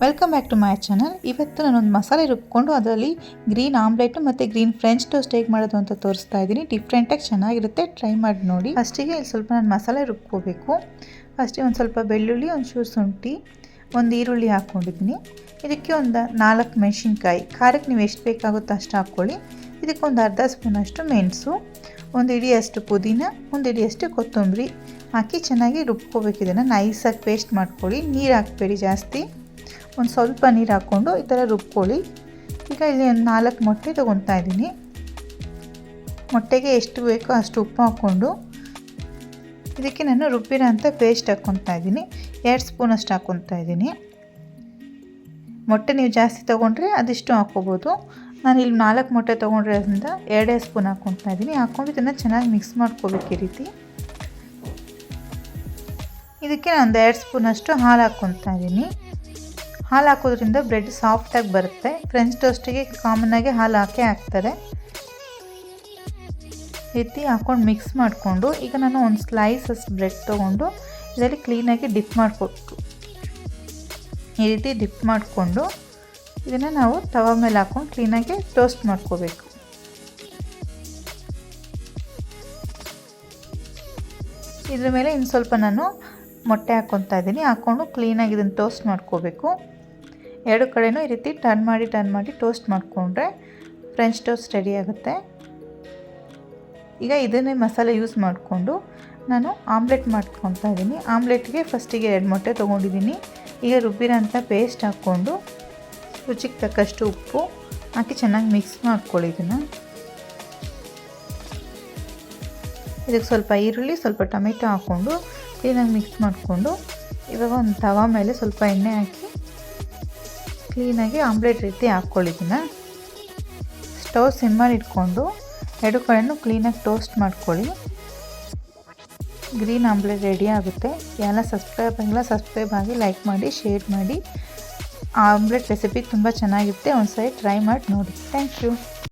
Welcome back to my channel ಇವತ್ತು ನಾನೊಂದು ಮಸಾಲೆ ರುಬ್ಕೊಂಡು ಅದರಲ್ಲಿ ಗ್ರೀನ್ ಆಮ್ಲೆಟ್ ಮತ್ತು ಗ್ರೀನ್ ಫ್ರೆಂಚ್ ಟೋಸ್ಟ್ ಹೇಗೆ ಮಾಡೋದು ಅಂತ ತೋರಿಸ್ತಾ ಇದ್ದೀನಿ. ಡಿಫ್ರೆಂಟಾಗಿ ಚೆನ್ನಾಗಿರುತ್ತೆ. ಟ್ರೈ ಮಾಡಿ ನೋಡಿ. ಫಸ್ಟಿಗೆ ಇಲ್ಲಿ ಸ್ವಲ್ಪ ನಾನು ಮಸಾಲೆ ರುಬ್ಕೋಬೇಕು. ಫಸ್ಟಿಗೆ ಒಂದು ಸ್ವಲ್ಪ ಬೆಳ್ಳುಳ್ಳಿ, ಒಂದು ಶುಂಠಿ, ಒಂದು ಈರುಳ್ಳಿ ಹಾಕ್ಕೊಂಡಿದ್ದೀನಿ. ಇದಕ್ಕೆ ಒಂದು ನಾಲ್ಕು ಮೆಣಸಿನ್ಕಾಯಿ. ಖಾರಕ್ಕೆ ನೀವು ಎಷ್ಟು ಬೇಕಾಗುತ್ತೋ ಅಷ್ಟು ಹಾಕ್ಕೊಳ್ಳಿ. ಇದಕ್ಕೆ ಒಂದು ಅರ್ಧ ಸ್ಪೂನಷ್ಟು ಮೆಣಸು, ಒಂದು ಇಡಿಯಷ್ಟು ಪುದೀನ, ಒಂದು ಇಡಿಯಷ್ಟು ಕೊತ್ತಂಬರಿ ಹಾಕಿ ಚೆನ್ನಾಗಿ ರುಬ್ಕೋಬೇಕು. ಇದನ್ನು ನೈಸಾಗಿ ಪೇಸ್ಟ್ ಮಾಡ್ಕೊಳ್ಳಿ. ನೀರು ಹಾಕಬೇಡಿ ಜಾಸ್ತಿ. ಒಂದು ಸ್ವಲ್ಪ ನೀರು ಹಾಕ್ಕೊಂಡು ಈ ಥರ ರುಬ್ಕೊಳ್ಳಿ. ಈಗ ಇಲ್ಲಿ ಒಂದು ನಾಲ್ಕು ಮೊಟ್ಟೆ ತೊಗೊತಾ ಇದ್ದೀನಿ. ಮೊಟ್ಟೆಗೆ ಎಷ್ಟು ಬೇಕೋ ಅಷ್ಟು ಉಪ್ಪು ಹಾಕ್ಕೊಂಡು ಇದಕ್ಕೆ ನಾನು ರುಬ್ಬಿರೋ ಅಂಥ ಪೇಸ್ಟ್ ಹಾಕ್ಕೊತಾ ಇದ್ದೀನಿ. ಎರಡು ಸ್ಪೂನಷ್ಟು ಹಾಕ್ಕೊತಾ ಇದ್ದೀನಿ. ಮೊಟ್ಟೆ ನೀವು ಜಾಸ್ತಿ ತೊಗೊಂಡ್ರೆ ಅದಿಷ್ಟು ಹಾಕ್ಕೋಬೋದು. ನಾನು ಇಲ್ಲಿ ನಾಲ್ಕು ಮೊಟ್ಟೆ ತೊಗೊಂಡ್ರೆ ಅದರಿಂದ ಎರಡೇ ಸ್ಪೂನ್ ಹಾಕ್ಕೊತಾ ಇದ್ದೀನಿ. ಹಾಕ್ಕೊಂಡು ಇದನ್ನು ಚೆನ್ನಾಗಿ ಮಿಕ್ಸ್ ಮಾಡ್ಕೋಬೇಕು ಈ ರೀತಿ. ಇದಕ್ಕೆ ನಾನು ಒಂದು ಎರಡು ಸ್ಪೂನಷ್ಟು ಹಾಲು ಹಾಕ್ಕೊತಾ ಇದ್ದೀನಿ. ಹಾಲು ಹಾಕೋದ್ರಿಂದ ಬ್ರೆಡ್ ಸಾಫ್ಟಾಗಿ ಬರುತ್ತೆ. ಫ್ರೆಂಚ್ ಟೋಸ್ಟಿಗೆ ಕಾಮನ್ನಾಗಿ ಹಾಲು ಹಾಕಿ ಹಾಕ್ತಾರೆ. ಎತ್ತಿ ಹಾಕ್ಕೊಂಡು ಮಿಕ್ಸ್ ಮಾಡಿಕೊಂಡು, ಈಗ ನಾನು ಒಂದು ಸ್ಲೈಸಸ್ ಬ್ರೆಡ್ ತೊಗೊಂಡು, ಇದರಲ್ಲಿ ಕ್ಲೀನಾಗಿ ಡಿಪ್ ಮಾಡಿಕೊಟ್ಟು ಈ ರೀತಿ ಡಿಪ್ ಮಾಡಿಕೊಂಡು, ಇದನ್ನು ನಾವು ತವ ಮೇಲೆ ಹಾಕ್ಕೊಂಡು ಕ್ಲೀನಾಗಿ ಟೋಸ್ಟ್ ಮಾಡ್ಕೋಬೇಕು. ಇದ್ರ ಮೇಲೆ ಇನ್ನು ಸ್ವಲ್ಪ ನಾನು ಮೊಟ್ಟೆ ಹಾಕ್ಕೊತಾ ಇದ್ದೀನಿ. ಹಾಕ್ಕೊಂಡು ಕ್ಲೀನಾಗಿ ಇದನ್ನು ಟೋಸ್ಟ್ ಮಾಡ್ಕೋಬೇಕು. ಎರಡು ಕಡೆಯೂ ಈ ರೀತಿ ಟರ್ನ್ ಮಾಡಿ ಟರ್ನ್ ಮಾಡಿ ಟೋಸ್ಟ್ ಮಾಡಿಕೊಂಡ್ರೆ ಫ್ರೆಂಚ್ ಟೋಸ್ಟ್ ರೆಡಿ ಆಗುತ್ತೆ. ಈಗ ಇದನ್ನೇ ಮಸಾಲೆ ಯೂಸ್ ಮಾಡಿಕೊಂಡು ನಾನು ಆಮ್ಲೆಟ್ ಮಾಡ್ಕೊತಾ ಇದ್ದೀನಿ. ಆಮ್ಲೆಟ್ಗೆ ಫಸ್ಟಿಗೆ ಎರಡು ಮೊಟ್ಟೆ ತೊಗೊಂಡಿದ್ದೀನಿ. ಈಗ ರುಬ್ಬಿರೋಂಥ ಪೇಸ್ಟ್ ಹಾಕ್ಕೊಂಡು ರುಚಿಗೆ ತಕ್ಕಷ್ಟು ಉಪ್ಪು ಹಾಕಿ ಚೆನ್ನಾಗಿ ಮಿಕ್ಸ್ ಮಾಡ್ಕೊಳ್ಳಿ ಇದನ್ನು. ಇದಕ್ಕೆ ಸ್ವಲ್ಪ ಈರುಳ್ಳಿ, ಸ್ವಲ್ಪ ಟೊಮೆಟೊ ಹಾಕ್ಕೊಂಡು ಕ್ಲೀನಾಗಿ ಮಿಕ್ಸ್ ಮಾಡಿಕೊಂಡು ಇವಾಗ ಒಂದು ತವಾ ಮೇಲೆ ಸ್ವಲ್ಪ ಎಣ್ಣೆ ಹಾಕಿ ಕ್ಲೀನಾಗಿ ಆಮ್ಲೆಟ್ ರೀತಿ ಹಾಕ್ಕೊಳ್ಳಿದ್ದೀನಿ ಸ್ಟವ್ ಸಿಮ್ಮಲ್ಲಿ ಇಟ್ಕೊಂಡು ಎರಡು ಕಡೆಯೂ ಕ್ಲೀನಾಗಿ ಟೋಸ್ಟ್ ಮಾಡ್ಕೊಳ್ಳಿ. ಗ್ರೀನ್ ಆಮ್ಲೆಟ್ ರೆಡಿ ಆಗುತ್ತೆ. ಎಲ್ಲ ಸಬ್ಸ್ಕ್ರೈಬ್ ಆಗಿಲ್ಲ, ಸಬ್ಸ್ಕ್ರೈಬ್ ಆಗಿ ಲೈಕ್ ಮಾಡಿ, ಶೇರ್ ಮಾಡಿ. ಆಮ್ಲೆಟ್ ರೆಸಿಪಿ ತುಂಬ ಚೆನ್ನಾಗಿರುತ್ತೆ. ಒಂದು ಸಾರಿ ಟ್ರೈ ಮಾಡಿ ನೋಡಿ. Thank you.